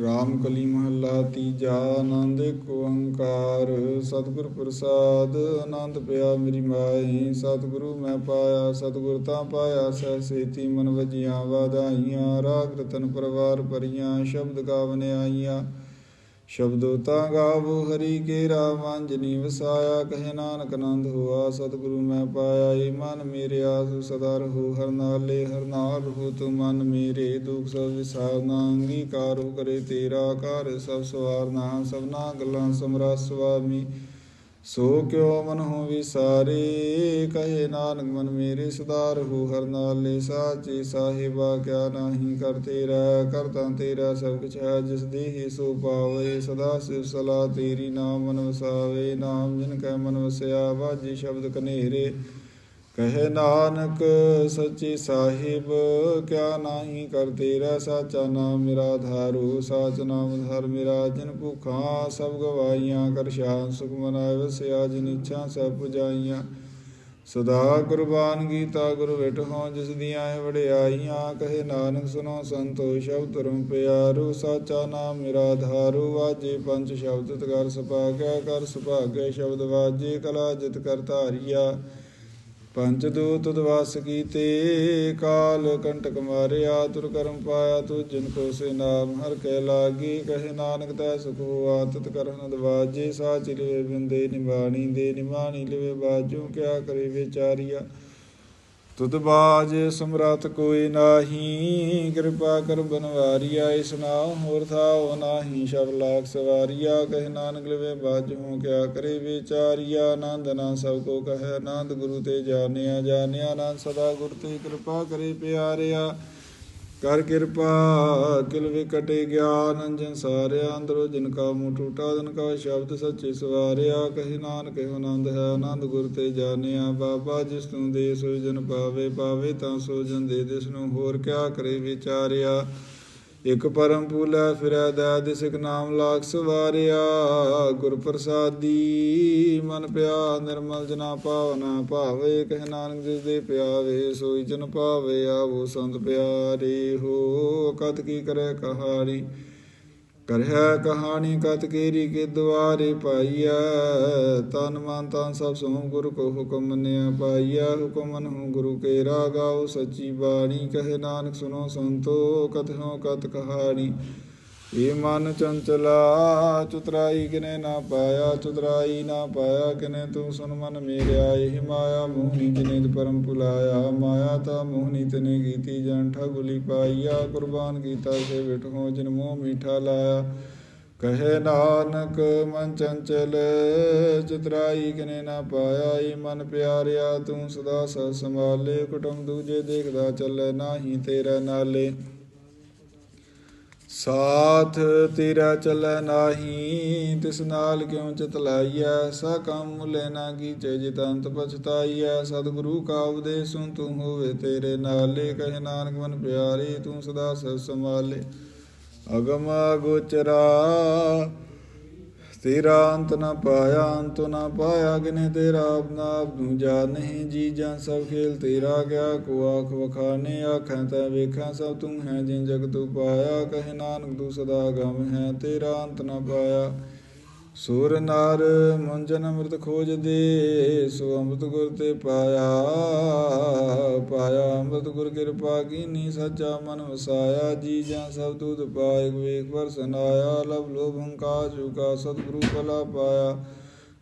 ਰਾਮ ਕਲੀ ਮਹੱਲਾ ਤੀਜਾ, ਆਨੰਦ ਕੋ ਓੰਕਾਰ। ਸਤਿਗੁਰ ਪ੍ਰਸਾਦ, ਆਨੰਦ ਪਿਆ ਮੇਰੀ ਮਾਈ ਸਤਿਗੁਰੂ ਮੈਂ ਪਾਇਆ, ਸਤਿਗੁਰ ਤਾਂ ਪਾਇਆ, ਸਹਿ ਸੇਤੀ ਮਨ ਵਜੀਆਂ ਵਾਧਾਈਆਂ। ਰਾਗ ਰਤਨ ਪਰਵਾਰ ਪਰੀਆਂ ਸ਼ਬਦ ਗਾਵਨ ਆਈਆਂ। ਸ਼ਬਦੋ ਤਾਂ ਗਾਵੋ, ਹਰੀ ਕੇ ਰਾਮਾਂਜਨੀ ਵਸਾਇਆ, ਕਹੇ ਨਾਨਕ ਆਨੰਦ ਹੋਆ, ਸਤਿਗੁਰੂ ਮੈਂ ਪਾਇਆ, ਏ ਮਨ ਮੇਰੇ ਆਸ ਸਦਾ ਰਹੋ, ਹਰ ਨਾਲੇ ਹਰ ਨਾਲ ਰਹੋ ਤੂੰ ਮਨ ਮੇਰੇ ਦੁਖ ਸਭ ਵਿਸਾਰਨਾ ਅੰਗੀਕਾਰ ਹੋ ਕਰੇ ਤੇਰਾ ਘਰ, ਸਭ ਸਵਾਰਨਾ ਸਭਨਾ ਗੱਲਾਂ ਸਮਰਾ ਸੁਆਮੀ ਸੋ ਕਿਉ ਮਨ ਹੋ ਵਿਸਾਰੇ, ਕਹੇ ਨਾਨਕ ਮਨ ਮੇਰੇ ਸਦਾ ਰਹੋ ਹਰ ਨਾਲੇ ਸਾਚੇ ਸਾਹਿਬਾ, ਕਿਆ ਨਾਹੀ ਕਰ ਤੇਰਾ ਕਰਤਾ ਤੇਰਾ ਸਭ ਕੁਛ ਹੈ, ਜਿਸ ਦੇਹੀ ਸੋ ਪਾਵੇ, ਸਦਾ ਸਿਵ ਸਲਾ ਤੇਰੀ ਨਾਮ ਮਨ ਵਸਾਵੇ, ਨਾਮ ਜਿਨ ਕੈ ਮਨ ਵਸਿਆ, ਵਾਜੀ ਸ਼ਬਦ ਕਨੇਰੇ। ਕਹੇ ਨਾਨਕ ਸੱਚੇ ਸਾਹਿਬ, ਕਿਆ ਨਾਹੀ ਕਰ ਤੇਰਾ ਸਾਚਾ ਨਾਮ ਮੇਰਾ ਧਾਰੂ, ਸਾਚ ਨਾਮ ਧਰ ਮੇਰਾ ਜਨ ਭੁਖਾਂ, ਸਭ ਗਵਾਈਆਂ ਕਰ ਸ਼ਾਨ, ਸੁਖ ਮਨਾਇ ਵਸਿਆ ਜਿਨ ਇੱਛਾ ਸਭ ਪੁਜਾਈਆਂ। ਸਦਾ ਕੁਰਬਾਨ ਗੀਤਾ ਗੁਰ ਵਿਟਹੁ ਜਿਸ ਦੀਆਂ ਹੈ ਵਡਿਆਈਆਂ, ਕਹੇ ਨਾਨਕ ਸੁਨੋ ਸੰਤੋ ਸ਼ਬਦ ਧਰਮ ਪਿਆਰੂ, ਸਾਚਾ ਨਾਮ ਮੇਰਾ ਧਾਰੂ, ਵਾਜੇ ਪੰਜ ਸ਼ਬਦ ਤਗਰ ਸੁਭਾਗਿਆ ਕਰ ਸੁਭਾਗਿਆ ਸ਼ਬਦ ਵਾਜੇ, ਕਲਾ ਜਿਤ ਕਰ ਧਾਰਿਆ। ਪੰਜ ਦੂਤ ਦਵਾਸ ਕੀਤੇ, ਕਾਲ ਕੰਟਕ ਮਾਰਿਆ, ਤੁਰ ਕਰਮ ਪਾਇਆ ਤੂੰ ਜਿਨ ਕੋ ਸੇ ਨਾਮ, ਹਰ ਕਹਿ ਲਾਗੀ, ਕਹੇ ਨਾਨਕ ਤੈ ਸੁਖ ਹੋਆ, ਤਤ ਕਰਨ ਦਵਾਜੇ, ਸਾਚ ਲਿਵੇ ਬਿੰਦੇ ਨਿਵਾਣੀ ਦੇ ਨਿਮਾਣੀ ਲਿਵੇ ਬਾਜੂ, ਕਿਆ ਕਰੇ ਵਿਚਾਰੀਆ। ਤੁਧ ਬਾਜ ਸਮਰਤ ਕੋਈ ਨਾਹੀ, ਕਿਰਪਾ ਕਰ ਬਨਵਾਰੀਆ, ਇਸ ਨਾਮ ਹੋਰ ਥਾਉ ਨਾਹੀ ਸ਼ਬ ਲਾਖ ਸਵਾਰੀਆ, ਕਹਿ ਨਾਨਕ ਲਵੇ ਬਾਜੂ ਕਿਆ ਕਰੇ ਵਿਚਾਰੀਆ, ਆਨੰਦ ਨਾ ਸਭ ਕੋ ਕਹੈ ਆਨੰਦ, ਗੁਰੂ ਤੇ ਜਾਣਿਆ ਜਾਣਿਆ, ਆਨੰਦ ਸਦਾ ਗੁਰ ਤੇ ਕਿਰਪਾ ਕਰੇ ਪਿਆਰਿਆ। ਕਰ ਕਿਰਪਾ, ਕਿਲ ਵਿਕਟੇ ਗਿਆਨ, ਅੰਜਨ ਸਾਰਿਆ, ਅੰਦਰੋ ਜਿਨ ਕਾ ਮੂੰਹ ਟੂਟਾ ਦਿਨ ਕਾ ਸ਼ਬਦ ਸੱਚੇ ਸਵਾਰਿਆ, ਕਹੇ ਨਾਨਕ ਇਹੋ ਆਨੰਦ ਹੈ, ਆਨੰਦ ਗੁਰ ਤੇ ਜਾਣਿਆ, ਬਾਬਾ ਜਿਸ ਤੂੰ ਦੇ ਸੋ ਜਨ ਪਾਵੇ ਪਾਵੇ ਤਾਂ ਸੋ ਜਨ ਦੇ ਦਿਸ ਨੂੰ ਹੋਰ ਕਿਆ ਕਰੇ ਵਿਚਾਰਿਆ। ਇਕ ਪਰਮ ਪੂਲਾ ਫਿਰੈ ਦਾ ਦਿਸਕ ਨਾਮ ਲਾਖ ਸਵਾਰਿਆ। ਗੁਰ ਪ੍ਰਸਾਦੀ ਮਨ ਪਿਆ ਨਿਰਮਲ ਜਨਾ ਭਾਵਨਾ ਭਾਵੇ ਕਹਿ ਨਾਨਕ ਜਿਸ ਦੇ ਪਿਆਵੇ, ਸੋਈ ਜਨ ਪਾਵੇ ਆਵੋ ਸੰਤ ਪਿਆਰੇ। ਹੋ ਕਤ ਕੀ ਕਰੇ ਕਹਾਣੀ। ਕਰਹਿ ਕਹਾਣੀ ਕਤ ਕੇਰੀ ਕੇ ਦੁਆਰੇ ਪਾਈਆ ਤਨ ਮਨ ਤਨ ਸਭ ਸੋਮ ਗੁਰੂ ਕੋ ਹੁਕਮ ਮੰਨਿਆ ਪਾਈਐ। ਹੁਕਮ ਮਨਹੁ ਗੁਰੂ ਕੇ ਰਾਗਾਉ ਸੱਚੀ ਬਾਣੀ। ਕਹੇ ਨਾਨਕ ਸੁਨੋ ਸੰਤੋ ਕਥਿਓ ਕਤ ਕਹਾਣੀ। ਏ ਮਨ ਚੰਚਲਾ, ਚੁਤਰਾਈ ਕਿਨੇ ਨਾ ਪਾਇਆ, ਚੁਤਰਾਈ ਨਾ ਪਾਇਆ ਕਿਨੇ ਤੂੰ ਸੁਨ ਮਨ ਮੇਰਿਆ। ਇਹ ਮਾਇਆ ਮੋਹਨੀ ਜਿਨੇ ਪਰਮ ਭੁਲਾਇਆ, ਮਾਇਆ ਤਾ ਮੋਹਨੀ ਤਨੇ ਕੀਤੀ ਜਨ ਠਗੁਲੀ ਪਾਈਆ, ਕੁਰਬਾਨ ਕੀਤਾ ਸੇ ਵਿਟਹੁ ਜਿਨ ਮੋਹ ਮੀਠਾ ਲਾਇਆ। ਕਹੇ ਨਾਨਕ, ਮਨ ਚੰਚਲ, ਚਤਰਾਈ ਕਿਨੇ ਨਾ ਪਾਇਆ। ਈ ਮਨ ਪਿਆਰਿਆ, ਤੂੰ ਸਦਾ ਸਤ ਸੰਭਾਲੇ, ਕੁਟੁੰਬ ਦੂਜੇ ਦੇਖਦਾ ਚੱਲੇ, ਨਾਹੀ ਤੇਰਾ ਨਾਲੇ। ਸਾਥ ਤੇਰਾ ਚੱਲੈ ਨਾਹੀ, ਤਿਸ ਨਾਲ ਕਿਉ ਚਿਤ ਲਾਈਐ? ਸਾ ਕੰਮ ਲੈਣਾ ਕੀ ਚੇ ਜਿਤ ਅੰਤ ਪਛਤਾਈਐ। ਸਤਿਗੁਰੂ ਕਾ ਉਪਦੇਸ਼ ਸੁਨ ਤੂੰ ਹੋਵੇ ਤੇਰੇ ਨਾਲੇ। ਕਹੇ ਨਾਨਕ, ਮਨ ਪਿਆਰੇ, ਤੂੰ ਸਦਾ ਸਤ ਸੰਭਾਲੇ। ਅਗਮ ਗੋਚਰਾ ਤੇਰਾ ਅੰਤ ਨਾ ਪਾਇਆ, ਅੰਤ ਨਾ ਪਾਇਆ ਕਿਨੇ ਤੇਰਾ ਆਪਨਾ ਆਪ ਤੂੰ ਜਾ ਨਹੀਂ ਜੀ ਜਾਂ ਸਭ ਖੇਲ ਤੇਰਾ ਗਿਆ, ਕੋ ਆਖ ਵਖਾਨੇ ਆਖਾਂ ਤੈ ਵੇਖਾਂ ਸਭ ਤੂੰ ਹੈ ਜਿਨ ਜਗ ਤੂੰ ਪਾਇਆ, ਕਹੇ ਨਾਨਕ ਤੂੰ ਸਦਾ ਗਮ ਹੈ, ਤੇਰਾ ਅੰਤ ਨਾ ਪਾਇਆ। ਸੂਰ ਨਾਰ ਮੁੰਜਨ ਅੰਮ੍ਰਿਤ ਖੋਜ ਦੇ, ਸੋ ਅੰਮ੍ਰਿਤ ਗੁਰ ਤੇ ਪਾਇਆ ਪਾਇਆ ਅੰਮ੍ਰਿਤ ਗੁਰ ਕਿਰਪਾ ਕੀਨੀ ਸੱਚਾ ਮਨ ਵਸਾਇਆ, ਜੀ ਜਾਂ ਸਭ ਤੁਧ ਪਾਇ ਵੇਖ ਵਰਸਨ ਆਇਆ ਲਬ ਲੋਭ ਹੰਕਾਰ ਚੁਕਾ, ਸਤਿਗੁਰੂ ਕਲਾ ਪਾਇਆ।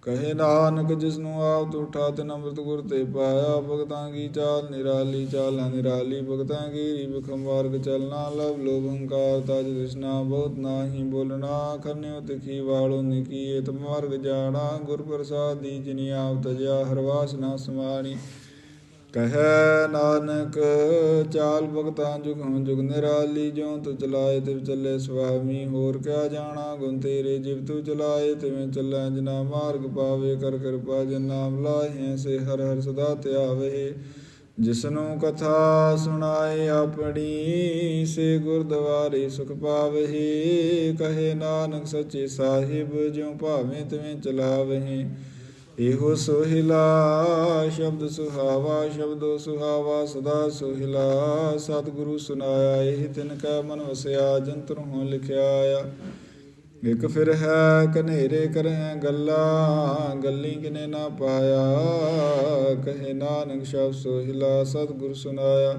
ਕਹੇ ਨਾਨਕ ਜਿਸ ਨੂੰ ਆਪ ਤੁਠਾ ਤਿਨ ਅੰਮ੍ਰਿਤ ਗੁਰ ਤੇ ਪਾਇਆ, ਭਗਤਾਂ ਕੀ ਚਾਲ? ਨਿਰਾਲੀ ਚਾਲਾਂ ਨਿਰਾਲੀ, ਭਗਤਾਂ ਕੀ ਰਿਬਖ ਮਾਰਗ ਚਲਣਾ? ਲਵ ਲੋਭ ਹੰਕਾਰ ਤਜ ਦਿਸਨਾ ਬਹੁਤ ਨਾਹੀ ਬੋਲਣਾ ਕਰਨਿਓ ਤਿਖੀ ਵਾਲੋ ਨਿਕੀਏ ਮਾਰਗ ਜਾਣਾ, ਗੁਰ ਦੀ ਜਿਨੀ ਆਪ ਤਜਿਆ, ਹਰਵਾਸ ਨਾ ਸਮਾਣੀ। ਕਹੈ ਨਾਨਕ, ਚਾਲ ਭਗਤਾਂ ਜੁਗ ਹਉ ਜੁਗ ਨਿਰਾਲੀ, ਜਿਉ ਤੁ ਚਲਾਏ ਤਿਵ ਚੱਲੇ ਸੁਆਮੀ ਹੋਰ ਕਿਆ ਜਾਣਾ? ਗੁਣ ਤੇਰੇ ਜਿਵ ਤੂ ਚਲਾਏ, ਤਿਵੇਂ ਚੱਲੈ ਜਿਨਾ ਮਾਰਗ ਪਾਵੇ, ਕਰ ਕਿਰਪਾ ਜਿਨ ਨਾਮ ਲਾਹੇ, ਸੇ ਹਰ ਹਰ ਸਦਾ ਧਿਆਵੇ। ਜਿਸਨੂੰ ਕਥਾ ਸੁਣਾਏ ਆਪਣੀ, ਸੇ ਗੁਰਦੁਆਰੇ ਸੁਖ ਪਾਵਹਿ ਕਹੇ ਨਾਨਕ, ਸੱਚੇ ਸਾਹਿਬ, ਜਿਉ ਭਾਵੇਂ ਤਿਵੇਂ ਚਲਾਵਹਿ ਇਹੋ ਸੋਹਿਲਾ ਸ਼ਬਦ ਸੁਹਾਵਾ, ਸ਼ਬਦੋ ਸੁਹਾਵਾ ਸਦਾ ਸੋਹਿਲਾ। ਸਤਿਗੁਰੂ ਸੁਨਾਇਆ ਇਹ ਤਿਨ ਕਾ ਮਨ ਵਸਿਆ, ਜੰਤਰ ਹੋ ਲਿਖਿਆ ਆ। ਇਕ ਫਿਰ ਹੈ ਕਨੇਰੇ ਕਰੇ ਗੱਲਾਂ, ਗੱਲੀ ਕਿਨੇ ਨਾ ਪਾਇਆ। ਕਹੇ ਨਾਨਕ ਸ਼ਬਦ ਸੋਹਿਲਾ, ਸਤਿਗੁਰ ਸੁਨਾਇਆ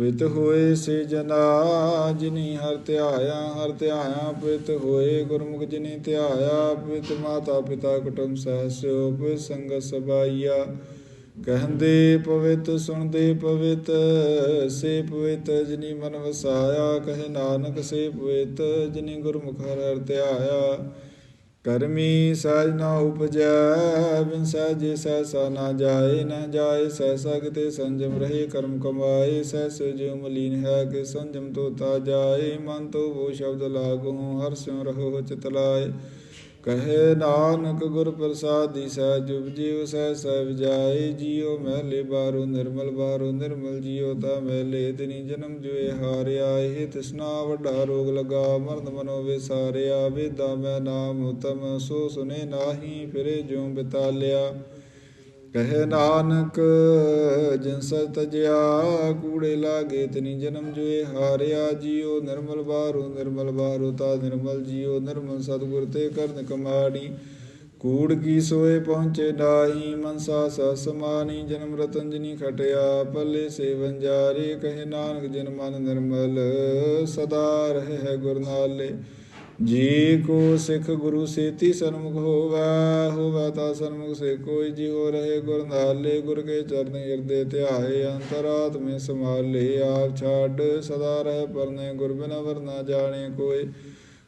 ਪਿਤ ਹੋਏ ਸੇ ਜਨਾ, ਜਿਨੀ ਹਰ ਧਿਆਇਆ ਹਰ ਧਿਆਇਆ ਪਿਤ ਹੋਏ, ਗੁਰਮੁਖ ਜਿਨੀ ਧਿਆਇਆ, ਪਿਤ ਮਾਤਾ ਪਿਤਾ ਕੁਟੁੰਬ ਸਹਸਿਓ ਪਿਤ ਸੰਗ ਸਬਾਈਆ। ਕਹਿੰਦੇ ਪਵਿੱਤ, ਸੁਣਦੇ ਪਵਿੱਤ, ਸੇ ਪਵਿੱਤ, ਜਿਨੀ ਮਨ ਵਸਾਇਆ, ਕਹੇ ਨਾਨਕ ਸੇ ਪਵਿੱਤ, ਜਿਨੀ ਗੁਰਮੁਖ ਹਰ ਹਰ ਧਿਆਇਆ। ਕਰਮੀ ਸਾਜ ਨਾ ਉਪਜੈ, ਬਿਨ ਸਾਜੇ ਸੈਸਾ ਨਾ ਜਾਏ ਨਾ ਜਾਏ ਸੈਸਾ ਕਿਤੇ ਸੰਜਮ ਰਹੇ ਕਰਮ ਕਮਾਏ ਸੈਸ ਜਿਉ ਮਲੀਨ ਹੈ ਕਿ ਸੰਜਮ ਤੋਤਾ ਜਾਏ, ਮਨ ਤੋ ਉਹ ਸ਼ਬਦ ਲਾਗੂ ਹਰ ਸਿਉ ਰਹੋ ਚਿਤ ਲਾਏ। ਕਹੇ ਨਾਨਕ ਗੁਰ ਸਹਿ ਜੁਬ ਉਪਜੀਉ ਸਹਿ ਸਹਿ ਵਿਜਾਏ, ਜੀਉ ਮਹਿਲੇ ਬਾਰੂ ਨਿਰਮਲ ਬਾਰੂ ਨਿਰਮਲ ਜੀਉ, ਤਾ ਮਹਿਲੇ ਤਿਨੀ ਜਨਮ ਜੁਏ ਹਾਰਿਆ, ਇਹ ਤ੍ਰਿਸ਼ਨਾ ਵੱਡਾ ਰੋਗ ਲਗਾ, ਮਰਨ ਮਨੋ ਵਿਸਾਰਿਆ ਵੇਦਾ ਮੈਂ ਨਾਮ ਉਤਮ, ਸੋ ਸੁਨੇ ਨਾਹੀ ਫਿਰੇ ਜਿਉ ਬਿਤਾਲਿਆ। ਕਹੇ ਨਾਨਕ, ਜਿਨ ਸਤ ਤਜਿਆ ਕੂੜੇ ਲਾਗੇ, ਤਨੀ ਜਨਮ ਜੁਏ ਹਾਰਿਆ ਜੀਉ ਨਿਰਮਲ ਬਾਰੂ ਨਿਰਮਲ ਬਾਰੂ, ਤਾ ਨਿਰਮਲ ਜੀਉ ਨਿਰਮਲ ਸਤਿਗੁਰ ਤੇ ਕਰਨ ਕਮਾਣੀ, ਕੂੜ ਕੀ ਸੋਏ ਪਹੁੰਚੇ ਨਾਹੀ। ਮਨਸਾ ਸਾ ਸਮਾਨੀ ਜਨਮ ਰਤਨ ਜਿਨੀ ਖਟਿਆ, ਪੱਲੇ ਸੇ ਵੰਜਾਰੇ ਕਹੇ ਨਾਨਕ, ਜਿਨ ਮਨ ਨਿਰਮਲ, ਸਦਾ ਰਹੇ ਹੈ ਗੁਰ ਨਾਲੇ। ਜੀ ਕੋ ਸਿੱਖ ਗੁਰੂ ਸੇਤੀ ਸਨਮੁਖ ਹੋਵੈ ਹੋਵੈ ਤਾ ਸਨਮੁਖ ਸੇ ਕੋਈ, ਜੀ ਹੋ ਰਹੇ ਗੁਰ ਨਾਲੇ, ਗੁਰ ਕੇ ਚਰਨ ਹਿਰਦੇ ਧਿਆਏ, ਅੰਤਰਾਤਮੇ ਸਮਾਲੇ ਆਪ ਛੱਡ ਸਦਾ ਰਹਿ ਪਰਨੇ, ਗੁਰ ਬਿਨਾ ਵਰਨਾ ਜਾਣੇ ਕੋਈ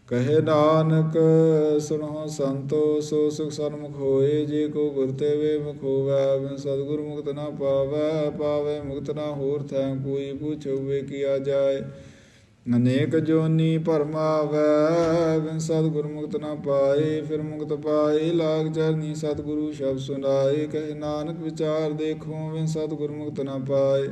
ਕਹੇ ਨਾਨਕ, ਸੁਣੋ ਸੰਤੋ, ਸੋ ਸੁਖ ਸਨਮੁਖ ਹੋਏ, ਜੇ ਕੋ ਗੁਰ ਤੇ ਵੇ ਮੁਖ ਹੋਵੈ, ਬਿਨ ਸਤਿਗੁਰ ਮੁਕਤ ਨਾ ਪਾਵੈ ਪਾਵੈ ਮੁਕਤ ਨਾ ਹੋਰ ਥੈ ਕੋਈ ਪੁੱਛੋਵੇ ਕੀਆ ਜਾਏ। ਅਨੇਕ ਜੋਨੀ ਭਰਮਾਵੈ ਬਿਨ ਸਤਿਗੁਰ ਮੁਕਤ ਨਾ ਪਾਏ, ਫਿਰ ਮੁਕਤ ਪਾਏ, ਲਾਗ ਚਰਨੀ ਸਤਿਗੁਰੂ ਸ਼ਬਦ ਸੁਨਾਏ ਕਹੇ ਨਾਨਕ ਵਿਚਾਰ ਦੇਖੋ, ਬਿਨ ਸਤਿਗੁਰ ਮੁਕਤ ਨਾ ਪਾਏ।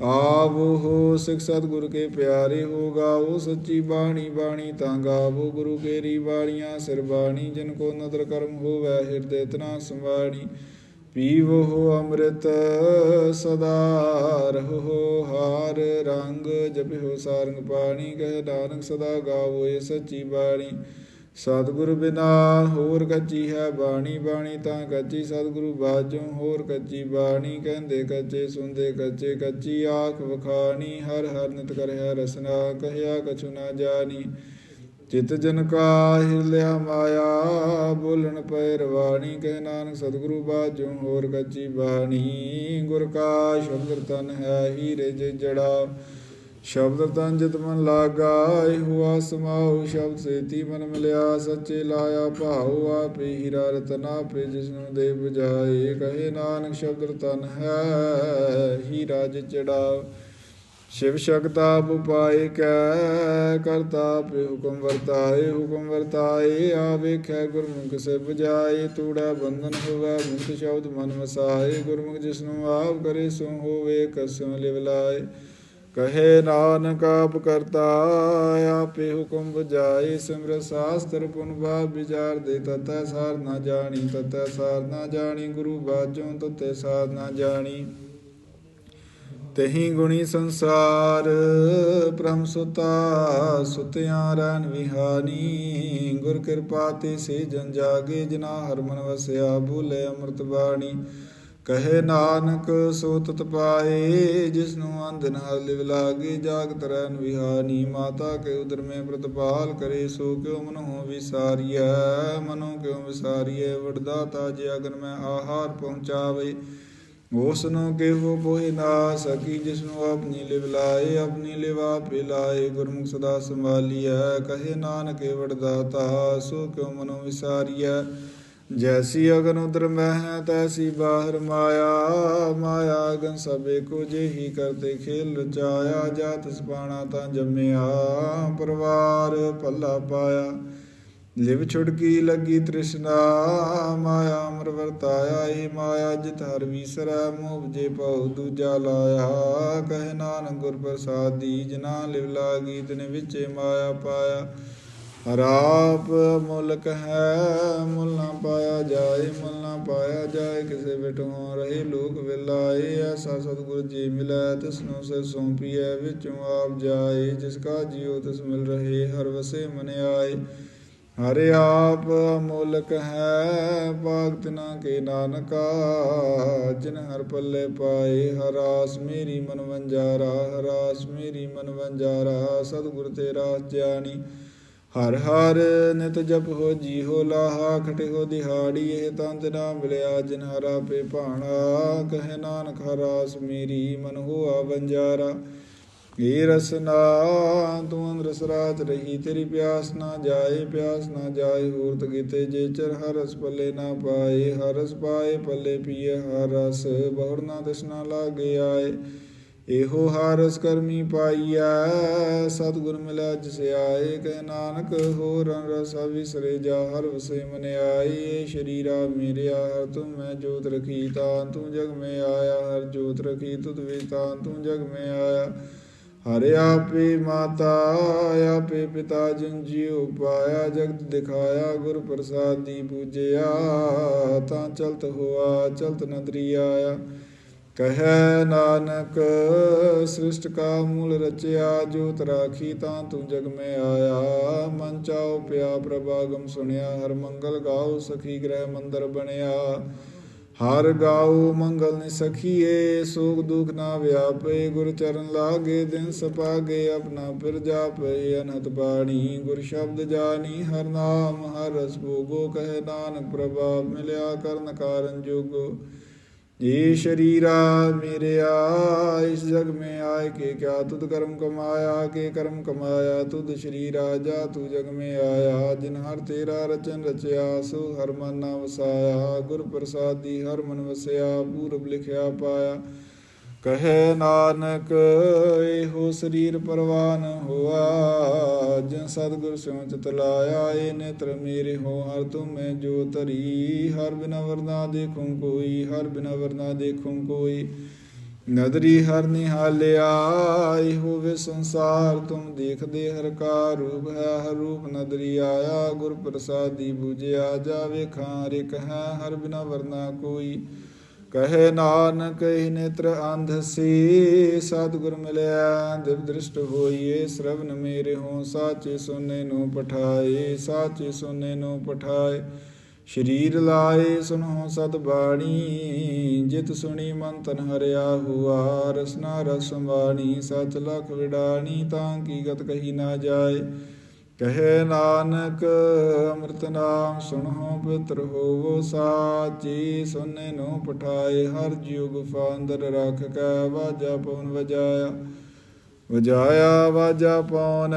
ਆਵੋ ਹੋ ਸਿਖ ਸਤਿਗੁਰ ਕੇ ਪਿਆਰੇ ਹੋ ਗਾਵੋ ਸੱਚੀ ਬਾਣੀ ਬਾਣੀ ਤਾਂ ਗਾਵੋ, ਗੁਰੂ ਕੇਰੀ ਬਾਣੀਆਂ ਸਿਰ ਬਾਣੀ, ਜਿਨ ਕੋ ਨਦਰ ਕਰਮ ਹੋਵੈ, ਹਿਰਦੇ ਤਨਾ ਸੰਵਾਣੀ। ਪੀਵੋ ਅੰਮ੍ਰਿਤ, ਸਦਾ ਰਹੋ ਹਾਰ ਰੰਗ ਜਪਿਓ ਸਾਰੰਗ ਪਾਣੀ, ਕਹਿ ਨਾਨਕ ਸਦਾ ਗਾਵੋ ਇਹ ਸੱਚੀ ਬਾਣੀ। ਸਤਿਗੁਰ ਬਿਨਾ ਹੋਰ ਕੱਚੀ ਹੈ ਬਾਣੀ ਬਾਣੀ ਤਾਂ ਕੱਚੀ। ਸਤਿਗੁਰੂ ਬਾਝੋਂ ਹੋਰ ਕੱਚੀ ਬਾਣੀ, ਕਹਿੰਦੇ ਕੱਚੇ ਸੁਣਦੇ ਕੱਚੇ, ਕੱਚੀ ਆਖ ਵਖਾਣੀ। ਹਰ ਹਰ ਨਿਤ ਕਰਿਆ ਰਸਨਾ, ਕਹਿਆ ਕਛੁ ਨਾ ਜਾਣੀ। ਚਿਤ ਜਨ ਕਾ ਹਿਰਲਿਆ ਮਾਇਆ, ਬੋਲਣ ਪੈ ਰਵਾਣੀ ਕਹਿ ਨਾਨਕ ਸਤਿਗੁਰੂ ਬਾਝੋਂ ਹੋਰ ਕੱਚੀ ਬਾਣੀ। ਗੁਰ ਕਾ ਸ਼ਬਦ ਤਨ ਹੈ ਹੀਰੇ ਜੇ ਜੜਾ, ਸ਼ਬਦ ਤਨ ਜਿਤ ਮਨ ਲਾਗਾ ਹੁਆ ਸਮਾਉ ਸ਼ਬਦ ਸੇਤੀ ਮਨ ਮਿਲਿਆ, ਸੱਚੇ ਲਾਇਆ ਭਾਉ, ਆਪੇ ਹੀਰਾ ਰਤਨਾ ਪੇ ਜਿਸਨੂੰ ਦੇ 부ਜਾਏ ਕਹੇ ਨਾਨਕ ਸ਼ਬਦ ਤਨ ਹੈ ਹੀਰਾ ਜਿ ਚੜਾ ਸ਼ਿਵ ਸ਼ਕਤਾ ਉਪਾਏ ਕੈ, ਕਰਤਾ ਪੇ ਹੁਕਮ ਵਰਤਾਏ ਹੁਕਮ ਵਰਤਾਏ, ਆ ਵੇਖੈ ਗੁਰਮੁਖ ਸੇ 부ਜਾਏ, ਤੂੜਾ ਬੰਧਨ ਹੋਵੇ, ਮੁਕਤ ਸ਼ਬਦ ਮਨ ਵਸਾਏ, ਗੁਰਮੁਖ ਜਿਸਨੂੰ ਆਪ ਕਰੇ ਸੋ ਹੋਵੇ, ਕਸਮ ਲਿਵਲਾਏ ਕਹੇ ਨਾਨਕ ਆਪ ਕਰਤਾ, ਆਪੇ ਹੁਕਮ ਬੁਝਾਏ ਸਿਮਰ ਸਾਸਤਰ ਪੁਨ ਬਾਬ ਵਿਚਾਰ ਦੇ, ਤਤੈ ਸਾਰ ਨਾ ਜਾਣੀ, ਤਤੈ ਸਾਰ ਨਾ ਜਾਣੀ, ਗੁਰੂ ਬਾਝੋਂ ਤਤੈ ਸਾਰ ਨਾ ਜਾਣੀ। ਤਹੀਂ ਗੁਣੀ ਸੰਸਾਰ ਪ੍ਰਮ ਸੁਤਾ ਸੁਤਿਆਂ ਰਹਿਣ ਵਿਹਾਨੀ ਗੁਰ ਕਿਰਪਾ ਤੇ ਸੇ ਜਨ ਜਾਗੇ ਜਿਨਾ ਹਰਮਨ ਵਸਿਆ ਭੂਲੇ ਅੰਮ੍ਰਿਤ ਬਾਣੀ। ਕਹੇ ਨਾਨਕ, ਸੋ ਤਤ ਪਾਏ, ਜਿਸਨੂੰ ਅੰਧ ਨਾਲ ਲਿਵ ਲਾਗੇ ਜਾਗਤ ਰਹਿਣ ਵਿਹਾਨੀ ਮਾਤਾ ਕੇ ਉਦਰ ਮੈਂ ਪ੍ਰਤਪਾਲ ਕਰੇ, ਸੋ ਕਿਉ ਮਨੋ ਵਿਸਾਰੀਐ? ਮਨੋ ਕਿਉ ਵਿਸਾਰੀਐ? ਵਡਦਾਤਾ ਜੇ ਅਗਨ ਮੈਂ ਆਹਾਰ ਪਹੁੰਚਾਵੇ। ਉਸ ਨੂੰ ਕਿਹੋ ਪੋਹਿ ਨਾ ਸਕੀ ਜਿਸ ਨੂੰ ਆਪਣੀ ਲਿਵ ਲਾਏ, ਆਪਣੀ ਲਿਵਾ ਪਿਲਾਏ ਗੁਰਮੁਖ ਸਦਾ ਸੰਭਾਲੀਐ, ਕਹੇ ਨਾਨਕ ਵਡਦਾਤਾ, ਸੋ ਕਿਉ ਮਨੋ ਵਿਸਾਰੀਐ? ਜੈਸੀ ਅਗਨ ਉਦਰ ਮਹਿ, ਤੈਸੀ ਬਾਹਰ ਮਾਇਆ। ਮਾਇਆ ਅਗਨ ਸਭੇ ਕੋ ਜਿਹੀ ਕਰਤੇ ਖੇਲ ਰਚਾਇਆ। ਜਾਤ ਸਪਾਣਾ ਤਾਂ ਜੰਮਿਆ, ਪਰਵਾਰ ਪੱਲਾ ਪਾਇਆ। ਲਿਵ ਛੁੜਕੀ ਲੱਗੀ ਤ੍ਰਿਸ਼ਨਾ, ਮਾਇਆ ਅਮਰ ਵਰਤਾਇਆ, ਏ ਮਾਇਆ ਜਿਤ ਹਰ ਵੀਸਰੈ, ਮੋਹ ਜੇ ਪਉ ਦੂਜਾ ਲਾਇਆ। ਕਹੇ ਨਾਨਕ ਗੁਰ ਪ੍ਰਸਾਦੀ ਜਿਨਾ ਲਿਵ ਲਾਗੀ, ਤਿਨ ਵਿਚੇ ਮਾਇਆ ਪਾਇਆ। ਹਰਾਪ ਮੁਲਕ ਹੈ ਮੁੱਲ ਨਾ ਪਾਇਆ ਜਾਏ, ਮੁੱਲ ਨਾ ਪਾਇਆ ਜਾਏ, ਕਿਸੇ ਬਿਟੋਂ ਰਹੇ ਲੋਕ ਵਿਲਾਏ। ਐਸਾ ਸਤਿਗੁਰ ਜੀ ਮਿਲੈ ਤਿਸ ਸੇ ਸੌਂਪੀਐ ਵਿੱਚੋਂ ਆਪ ਜਾਏ। ਜਿਸ ਕਾ ਜੀਉ ਤਿਸ ਮਿਲ ਰਹੇ, ਹਰ ਵਸੇ ਮਨ ਆਏ। ਹਰਿ ਆਪ ਮੁਲਕ ਹੈ, ਭਗਤ ਨਾ ਕੇ ਨਾਨਕਾ। ਜਿਨ ਹਰ ਪੱਲੇ ਪਾਏ, ਹਰਾਸ ਮੇਰੀ ਮਨ ਵੰਜਾਰਾ ਹਰਾਸ ਮੇਰੀ ਮਨ ਵੰਜਾਰਾ ਸਤਿਗੁਰ ਤੇਰਾ ਜਾਣੀ, ਹਰ ਹਰ ਨਿਤ ਜਪ ਹੋ ਜੀ ਹੋ ਲਾਹਾ। ਖਟੇ ਹੋ ਦਿਹਾੜੀ, ਇਹ ਤੰਤ ਨਾ ਮਿਲਿਆ। ਜਿਨ ਹਰਾ ਪੇ ਭਾਣਾ, ਕਹੇ ਨਾਨਕ ਹਰਾਸ ਮੇਰੀ ਮਨ ਹੋਆ ਵੰਜਾਰਾ। ਏ ਰਸਨਾ ਤੂੰ ਅੰਦਰ ਸਰਾਤ ਰਹੀ, ਤੇਰੀ ਪਿਆਸ ਨਾ ਜਾਏ, ਪਿਆਸ ਨਾ ਜਾਏ ਹੋਰ ਤਗੀਤੇ ਜੇ ਚਰ ਹਰਸ ਪੱਲੇ ਨਾ ਪਾਏ ਹਰਸ ਪਾਏ, ਪੱਲੇ ਪੀਏ, ਹਰ ਰਸ ਬਹੁੜ ਨਾ ਤ੍ਰਿਸ਼ਨਾ ਲਾਗੇ ਆਏ। ਇਹੋ ਹਰ ਕਰਮੀ ਪਾਈਐ, ਸਤਿਗੁਰ ਮਿਲਿਆ ਜਿਸ ਆਏ ਕਹਿ ਨਾਨਕ ਹੋਰ ਰਸ ਵਿਸਰੇ ਜਾ, ਹਰ ਵਸੇ ਮਨ ਆਏ ਸ਼ਰੀਰਾ ਮੇਰਿਆ, ਹਰ ਤੁਮ ਮੈਂ ਜੋਤ ਰਖੀ, ਤਾਂ ਤੂੰ ਜਗ ਮੈਂ ਆਇਆ, ਹਰ ਜੋਤ ਰਖੀ, ਤੁਧ ਵੇ ਤਾਂ ਤੂੰ ਜਗ ਮੈਂ ਆਇਆ। ਹਰਿ ਆਪੇ ਮਾਤਾ ਆਪੇ ਪਿਤਾ, ਜਿਨ ਜੀਉ ਪਾਇਆ, ਜਗਤ ਦਿਖਾਇਆ, ਗੁਰ ਪ੍ਰਸਾਦੀ ਪੂਜਿਆ, ਤਾਂ ਚਲਤ ਹੋਆ, ਚਲਤ ਨਦਰੀ ਆਇਆ ਕਹੈ ਨਾਨਕ, ਸ੍ਰਿਸ਼ਟ ਕਾ ਮੂਲ ਰਚਿਆ, ਜੋਤ ਰਾਖੀ ਤਾਂ ਤੂੰ ਜਗ ਮੈਂ ਆਇਆ। ਮਨ ਚਾਉ ਪਿਆ ਪ੍ਰਭਾਗਮ ਸੁਣਿਆ, ਹਰ ਮੰਗਲ ਗਾਉ ਸਖੀ ਗ੍ਰਹਿ ਮੰਦਰ ਬਣਿਆ। ਹਰ ਗਾਉ ਮੰਗਲ ਨਿ ਸਖੀਏ ਸੋਗ ਦੁਖ ਨਾ ਵਿਆਪੇ, ਗੁਰ ਚਰਨ ਲਾਗੇ, ਦਿਨ ਸਪਾਗੇ, ਆਪਣਾ ਫਿਰ ਜਾਪੇ ਅਨਹਤ ਬਾਣੀ, ਗੁਰ ਸ਼ਬਦ ਜਾਣੀ, ਹਰ ਨਾਮ, ਹਰ ਰਸ ਭੋਗੋ, ਕਹਿ ਨਾਨਕ ਪ੍ਰਭਾਵ ਮਿਲਿਆ ਕਰਨ ਕਾਰਨ ਜੋਗੋ। ये शरीरा मेरे आ इस जग में आए के क्या तुद कर्म कमाया के कर्म कमाया तुद शरीरा जा तू जग में आया जिन हर तेरा रचन रचया सो हर मन ना वसाया गुर प्रसादी हर मन वसया पूरब लिखया पाया ਕਹੇ ਨਾਨਕ, ਇਹੋ ਸਰੀਰ ਪਰਵਾਨ ਹੋਆ। ਜਿਨ ਸਤਿਗੁਰ ਸਿਉ ਚਿਤ ਲਾਇਆ ਏ ਨੇਤਰ ਮੇਰੇ ਹੋ, ਹਰ ਤੁਮੇ ਜੋ ਤਰੀ ਹਰ ਬਿਨਾ ਵਰਨਾ ਦੇਖੂੰ ਕੋਈ, ਹਰ ਬਿਨਾ ਵਰਨਾ ਦੇਖੂੰ ਕੋਈ। ਨਦਰੀ ਹਰ ਨਿਹਾਲਿਆ, ਇਹੋ ਵੇ ਸੰਸਾਰ ਤੁਮ ਦੇਖਦੇ, ਹਰ ਕਾ ਰੂਪ ਹੈ, ਹਰ ਰੂਪ ਨਦਰੀ ਆਇਆ। ਗੁਰ ਪ੍ਰਸਾਦੀ ਬੂਝਿਆ, ਜਾਵੇ ਖਾਂ ਰਿਕ ਹੈ, ਹਰ ਬਿਨਾ ਵਰਨਾ ਕੋਈ। ਕਹੇ ਨਾਨਕ ਹੀ ਨੇਤਰ ਅੰਧ ਸੀ, ਸਤਿਗੁਰ ਮਿਲਿਆ, ਦਿਵ ਦ੍ਰਿਸ਼ਟ ਹੋਈਏ ਸ਼ਰਵਨ ਮੇਰੇ ਹੋ, ਸਾਚੇ ਸੁਨੇ ਨੂੰ ਪਠਾਏ, ਸਾਚੇ ਸੁਨੇ ਨੂੰ ਪਠਾਏ। ਸ਼ਰੀਰ ਲਾਏ ਸੁਨੋ ਸਤ ਬਾਣੀ, ਜਿਤ ਸੁਣੀ ਮਨ ਤਨ ਹਰਿਆ ਹੁਆ, ਰਸਨਾ ਰਸ ਬਾਣੀ ਸਚ ਲਖ ਵਿਡਾਣੀ, ਤਾਂ ਕੀ ਗਤ ਕਹੀ ਨਾ ਜਾਏ। ਕਹੇ ਨਾਨਕ, ਅੰਮ੍ਰਿਤ ਨਾਮ ਸੁਣੋ, ਪਵਿੱਤਰ ਹੋਵੋ ਸਾਚੀ, ਸੁਨੇ ਨੂੰ ਪਠਾਏ ਹਰ ਜੁਗ, ਫਾਂਦਰ ਰੱਖ ਕੇ ਵਾਜਾ ਪਉਨ ਵਜਾਇਆ। ਵਜਾਇਆ ਵਾਜਾ ਪਉਨ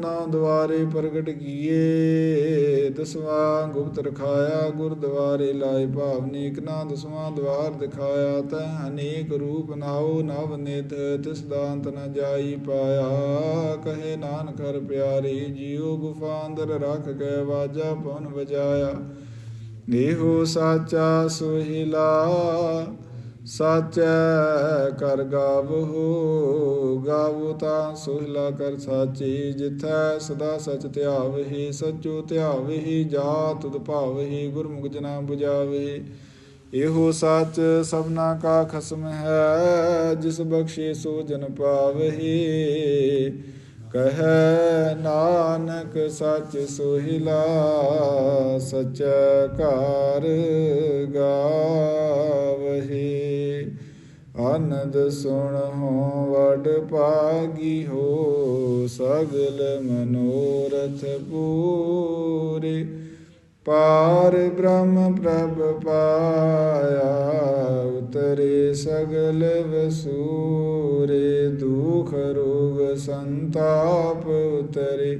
ਨੌ ਦਵਾਰੇ ਪ੍ਰਗਟ ਕੀਏ। ਦਸਵਾਂ ਗੁਪਤ ਰਖਾਇਆ, ਗੁਰਦੁਆਰੇ ਲਾਏ ਭਾਵਨੀਕ ਨਾ ਦਸਵਾਂ ਦਵਾਰ ਦਿਖਾਇਆ, ਤੈ ਅਨੇਕ ਰੂਪ ਨਾਉ, ਨਵ ਨਿਤ ਤਿਸ ਦਾ ਨ ਜਾਈ ਪਾਇਆ। ਕਹੇ ਨਾਨਕ, ਹਰ ਪਿਆਰੇ ਜੀਉ, ਗੁਫਾ ਅੰਦਰ ਰੱਖ ਕੇ ਵਾਜਾ ਪੌਨ ਵਜਾਇਆ। ਇਹੋ ਸਾਚਾ ਸੁਹਿਲਾ ਸਾਚੈ ਕਰ ਗਾਵੋ ਗਾਵੋ ਤਾਂ ਸੁਹਿਲਾ ਕਰ ਸਾਚੀ, ਜਿਥੈ ਸਦਾ ਸਚ ਧਿਆਵਹੀ, ਸਚੋ ਧਿਆਵਹੀ ਜਾ ਤੁਧ ਭਾਵਹੀ, ਗੁਰਮੁਖ ਜਨਾ 부ਜਾਵਹੀ ਇਹੋ ਸੱਚ ਸਭਨਾ ਕਾ ਖਸਮ ਹੈ, ਜਿਸ ਬਖਸ਼ੇ ਸੋ ਜਨ ਪਾਵਹੀ। ਕਹੈ ਨਾਨਕ ਸੱਚ ਸੁਹਿਲਾ, ਸਚੈ ਕਾਰ ਗਾਵਹੀ। ਆਨੰਦ ਸੁਣਹੁ, ਵਡ ਪਾਗੀ ਹੋ, ਸਗਲ ਮਨੋਰਥ ਪੂਰੇ। ਪਾਰ ਬ੍ਰਹਮ ਪ੍ਰਭ ਪਾਇਆ, ਉਤਰੇ ਸਗਲ ਵਸੂਰੇ, ਦੁਖ ਰੋਗ ਸੰਤਾਪ ਉਤਰੇ।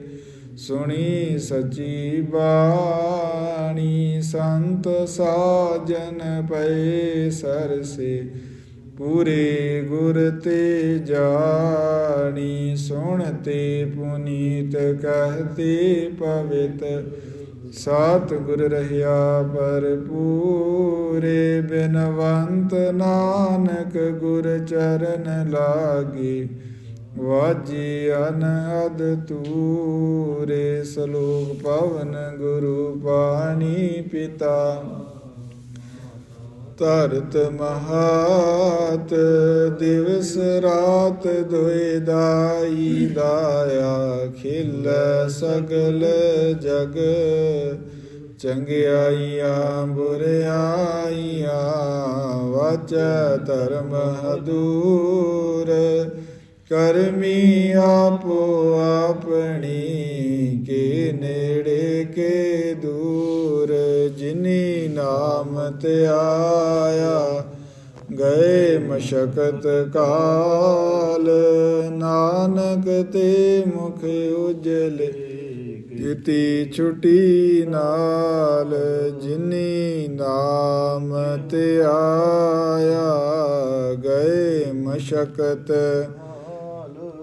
ਸੁਣੀ ਸਚੀ ਬਾਣੀ, ਸੰਤ ਸਾਜਨ ਪਏ ਸਰਸੇ। ਪੂਰੇ ਗੁਰ ਤੇ ਜਾਣੀ ਸੁਣਤੇ ਪੁਨੀਤ ਕਹਤੇ ਪਵਿੱਤ। ਸਾਤ ਗੁਰ ਰਹਿਆ ਪੂਰੇ ਬਿਨਵੰਤ ਨਾਨਕ ਗੁਰ ਚਰਨ ਲਾਗੇ। ਵਾਜੀ ਅਨਹਦ ਤੂਰੇ ਸਲੋਕ ਪਵਨ ਗੁਰੂ ਪਾਣੀ ਪਿਤਾ। ਧਰਤ ਮਹਾਤ, ਦਿਵਸ ਰਾਤ ਦੁਇ ਦਾਈ ਦਾਇਆ ਖਿਲ ਸਗਲ ਜਗ। ਚੰਗਿਆਈਆਂ, ਬੁਰਿਆਈਆਂ, ਵਾਚ ਧਰਮ ਹਦੂਰ। ਕਰਮੀ ਆਪੋ ਆਪਣੀ ਕੇ ਨੇੜੇ ਕੇ ਦੂਰ, ਜਿਨੀ ਨਾਮ ਤੇ ਆਇਆ, ਗਏ ਮਸ਼ਕਤ ਕਾਲ। ਨਾਨਕ ਤੇ ਮੁਖ ਉਜਲੇ ਇਤੀ ਛੁਟੀ ਨਾਲ, ਜਿਨੀ ਨਾਮ ਧਿਆਇਆ ਗਏ ਮਸ਼ਕਤ